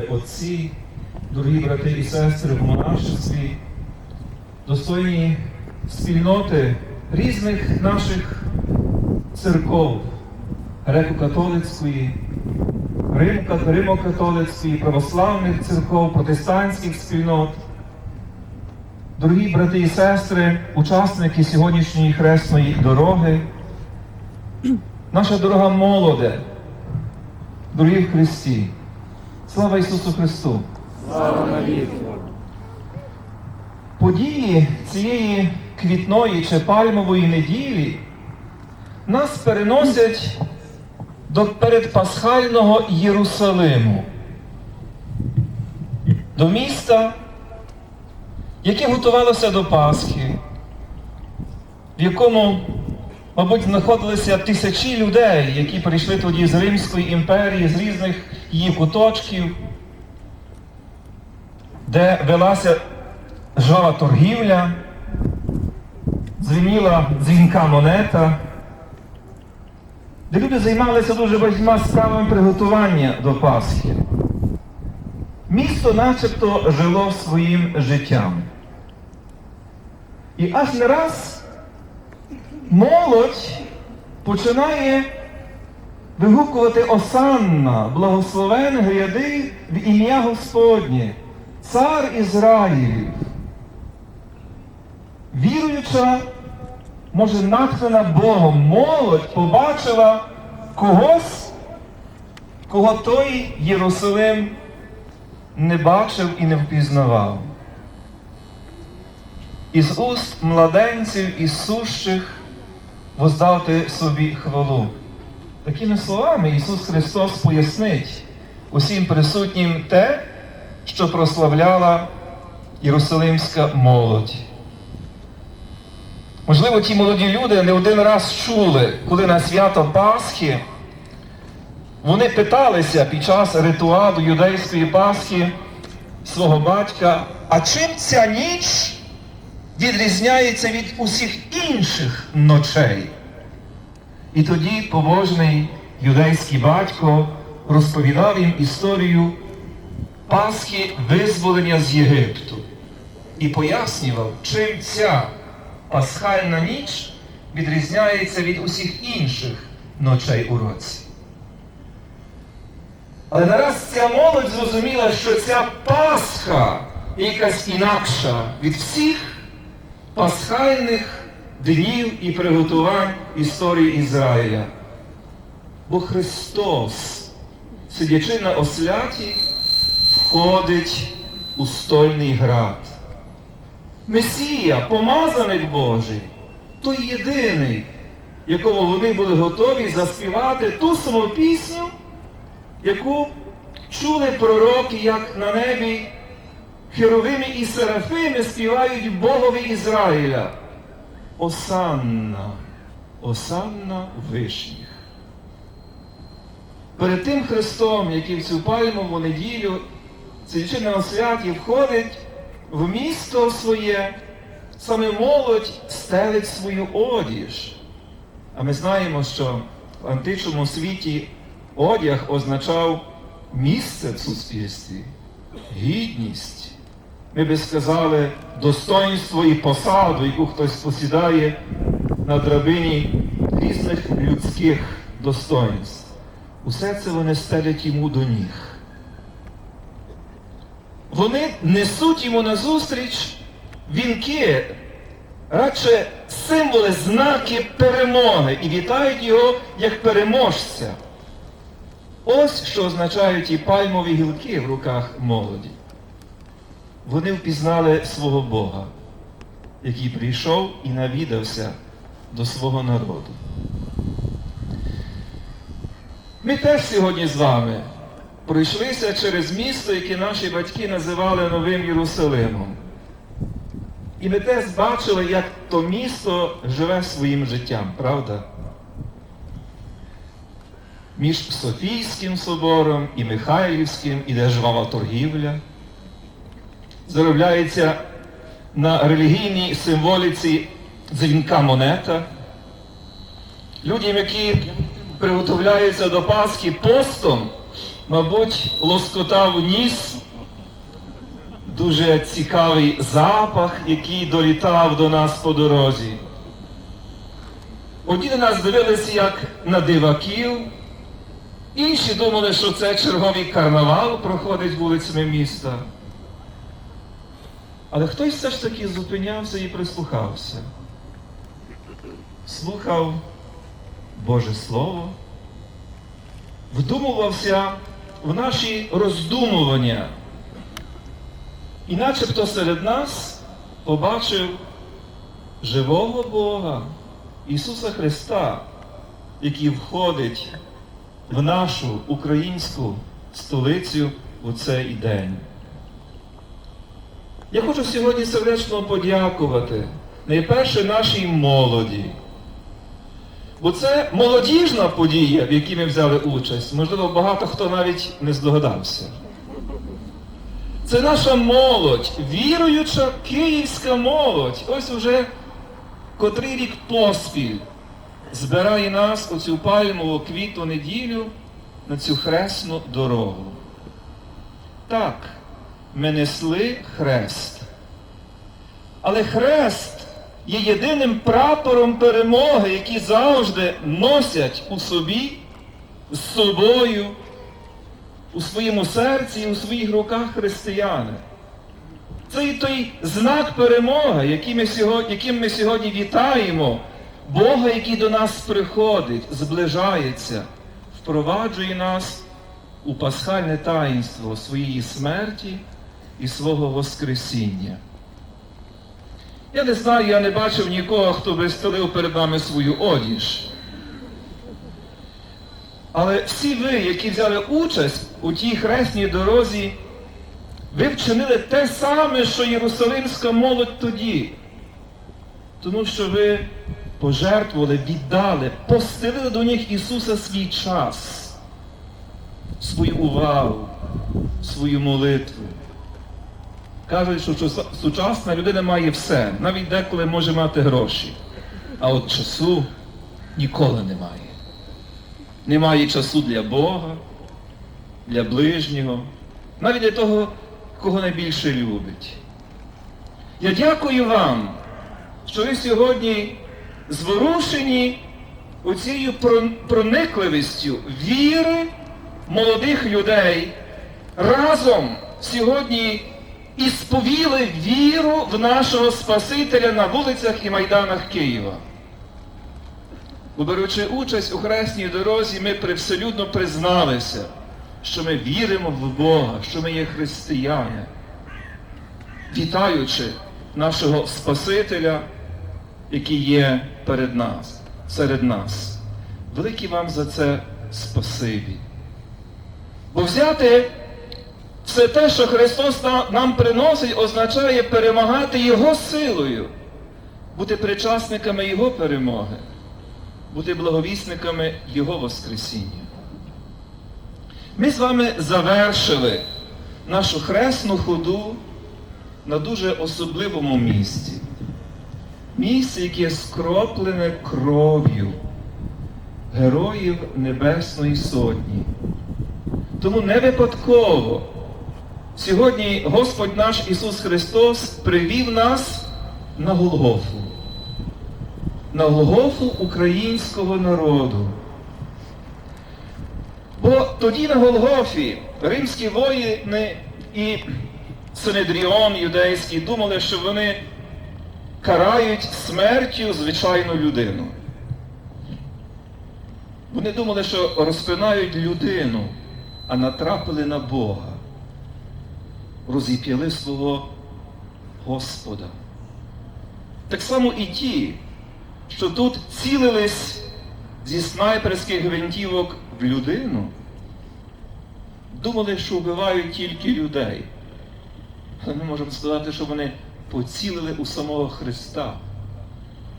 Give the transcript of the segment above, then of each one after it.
отці, дорогі брати і сестри в монашестві, достойні спільноти різних наших церков, греко-католицької, Рим- Римо-католицької, православних церков, протестантських спільнот. Дорогі брати і сестри, учасники сьогоднішньої хресної дороги, наша дорога молоде, дорогі в Христі. Слава Ісусу Христу! Слава навіки! Події цієї квітної чи пальмової неділі нас переносять до передпасхального Єрусалиму, до міста, яке готувалося до Пасхи, в якому, мабуть, знаходилися тисячі людей, які прийшли тоді з Римської імперії, з різних її куточків, де велася жвава торгівля, дзвеніла дзвінка монета, де люди займалися дуже багатьма справами приготування до Пасхи. Місто начебто жило своїм життям. І аж не раз молодь починає вигукувати Осанна, благословен гряди в ім'я Господнє, цар Ізраїлів. Віруюча, може, натхнена Богом, молодь побачила когось, кого той Єрусалим не бачив і не впізнавав. Із уст младенців і сущих воздавти собі хвалу. Такими словами Ісус Христос пояснить усім присутнім те, що прославляла Єрусалимська молодь. Можливо, ті молоді люди не один раз чули, коли на свято Пасхи вони питалися під час ритуалу юдейської Пасхи свого батька, а чим ця ніч відрізняється від усіх інших ночей? І тоді побожний юдейський батько розповідав їм історію Пасхи визволення з Єгипту і пояснював, чим ця пасхальна ніч відрізняється від усіх інших ночей у році. Але нараз ця молодь зрозуміла, що ця Пасха якась інакша від всіх пасхальних днів і приготувань історії Ізраїля. Бо Христос, сидячи на осляті, входить у стольний град. Месія, помазаник Божий, той єдиний, якому вони були готові заспівати ту саму пісню, яку чули пророки, як на небі херовими і серафими співають Богові Ізраїля. Осанна, Осанна вишніх. Перед тим Христом, який в цю пальмову неділю, сидячи на освяті, входить в місто своє, саме молодь стелить свою одіж. А ми знаємо, що в античному світі одяг означав місце в суспільстві, гідність. Ми би сказали, достоинство і посаду, яку хтось посідає на драбині різних людських достоинств. Усе це вони стелять йому до ніг. Вони несуть йому назустріч вінки, радше символи, знаки перемоги і вітають його як переможця. Ось що означають і пальмові гілки в руках молоді. Вони впізнали свого Бога, який прийшов і навідався до свого народу. Ми теж сьогодні з вами пройшлися через місто, яке наші батьки називали Новим Єрусалимом. І ми теж бачили, як то місто живе своїм життям, правда? Між Софійським собором і Михайлівським іде жвава торгівля. Заробляється на релігійній символіці дзвінка монета. Людям, які приготовляються до Пасхи постом, мабуть, лоскотав ніс, дуже цікавий запах, який долітав до нас по дорозі. Одні на нас дивилися як на диваків, інші думали, що це черговий карнавал проходить вулицями міста. Але хтось все ж таки зупинявся і прислухався. Слухав Боже Слово, вдумувався в наші роздумування. І начебто серед нас побачив живого Бога, Ісуса Христа, який входить в нашу українську столицю у цей день. Я хочу сьогодні сердечно подякувати найперше нашій молоді. Бо це молодіжна подія, в якій ми взяли участь. Можливо, багато хто навіть не здогадався. Це наша молодь, віруюча київська молодь. Ось уже котрий рік поспіль збирає нас у цю пальмову квіту неділю на цю хресну дорогу. Так, ми несли хрест. Але хрест є єдиним прапором перемоги, який завжди носять у собі, з собою, у своєму серці і у своїх руках християни. Це і той знак перемоги, яким ми сьогодні, яким ми сьогодні вітаємо, Бога, який до нас приходить, зближається, впроваджує нас у пасхальне таїнство своєї смерті і свого Воскресіння. Я не знаю, я не бачив нікого, хто би стелив перед нами свою одіж. Але всі ви, які взяли участь у тій хресній дорозі, ви вчинили те саме, що Єрусалимська молодь тоді. Тому що ви пожертвували, віддали, постелили до них Ісуса свій час, свою увагу, свою молитву. Кажуть, що сучасна людина має все, навіть деколи може мати гроші. А от часу ніколи немає. Немає часу для Бога, для ближнього, навіть для того, кого найбільше любить. Я дякую вам, що ви сьогодні зворушені оцією проникливістю віри молодих людей разом сьогодні і сповіли віру в нашого Спасителя на вулицях і майданах Києва. Беручи участь у хресній дорозі, ми привселюдно призналися, що ми віримо в Бога, що ми є християни, вітаючи нашого Спасителя, який є перед нас, серед нас. Велике вам за це спасибі. Бо взяти все те, що Христос нам приносить, означає перемагати Його силою, бути причасниками Його перемоги, бути благовісниками Його Воскресіння. Ми з вами завершили нашу хресну ходу на дуже особливому місці. Місце, яке скроплене кров'ю героїв Небесної Сотні. Тому не випадково сьогодні Господь наш Ісус Христос привів нас на Голгофу. На Голгофу українського народу. Бо тоді на Голгофі римські воїни і Синедріон юдейський думали, що вони карають смертю звичайну людину. Вони думали, що розпинають людину, а натрапили на Бога, розіп'яли свого Господа. Так само і ті, що тут цілились зі снайперських гвинтівок в людину, думали, що вбивають тільки людей. Але ми можемо сказати, що вони поцілили у самого Христа,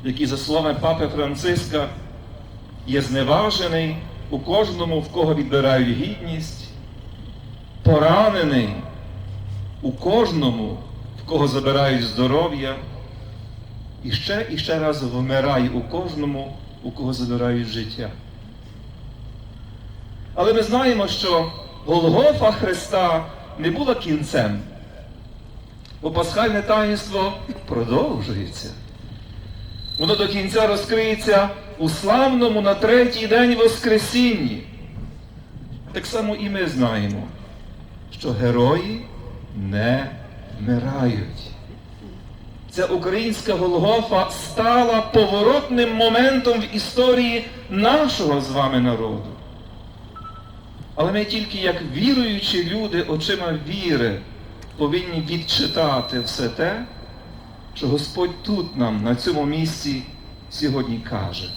який, за словами Папи Франциска, є зневажений у кожному, в кого відбирають гідність, поранений у кожному, в кого забирають здоров'я, і ще і ще раз вмирає у кожному, у кого забирають життя. Але ми знаємо, що Голгофа Христа не була кінцем. Бо пасхальне таїнство продовжується. Воно до кінця розкриється у славному на третій день Воскресінні. Так само і ми знаємо, що герої не вмирають. Ця українська Голгофа стала поворотним моментом в історії нашого з вами народу. Але ми тільки як віруючі люди очима віри повинні відчитати все те, що Господь тут нам, на цьому місці, сьогодні каже.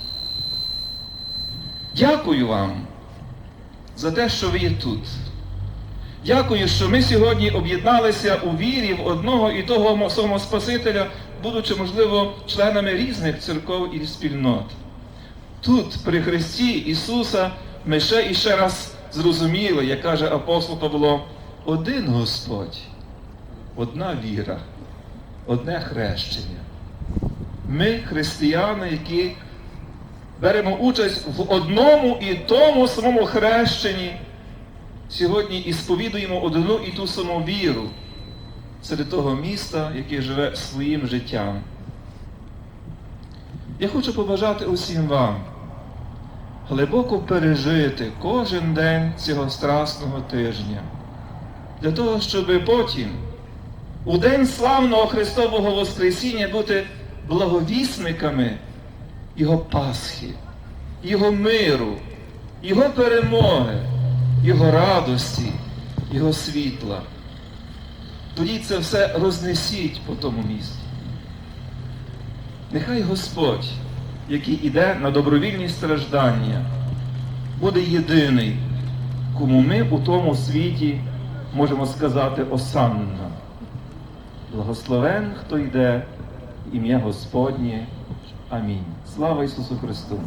Дякую вам за те, що ви є тут. Дякую, що ми сьогодні об'єдналися у вірі в одного і того самого Спасителя, будучи, можливо, членами різних церков і спільнот. Тут, при Христі Ісуса, ми ще і ще раз зрозуміли, як каже апостол Павло, один Господь, одна віра, одне хрещення. Ми, християни, які беремо участь в одному і тому самому хрещенні, сьогодні і сповідуємо одну і ту саму віру серед того міста, яке живе своїм життям. Я хочу побажати усім вам глибоко пережити кожен день цього страсного тижня, для того, щоб потім, у день славного Христового Воскресіння, бути благовісниками Його Пасхи, Його миру, Його перемоги, Його радості, Його світла. Тоді це все рознесіть по тому місці. Нехай Господь, який іде на добровільні страждання, буде єдиний, кому ми у тому світі можемо сказати осанна. Благословен, хто йде, ім'я Господнє. Амінь. Слава Ісусу Христу!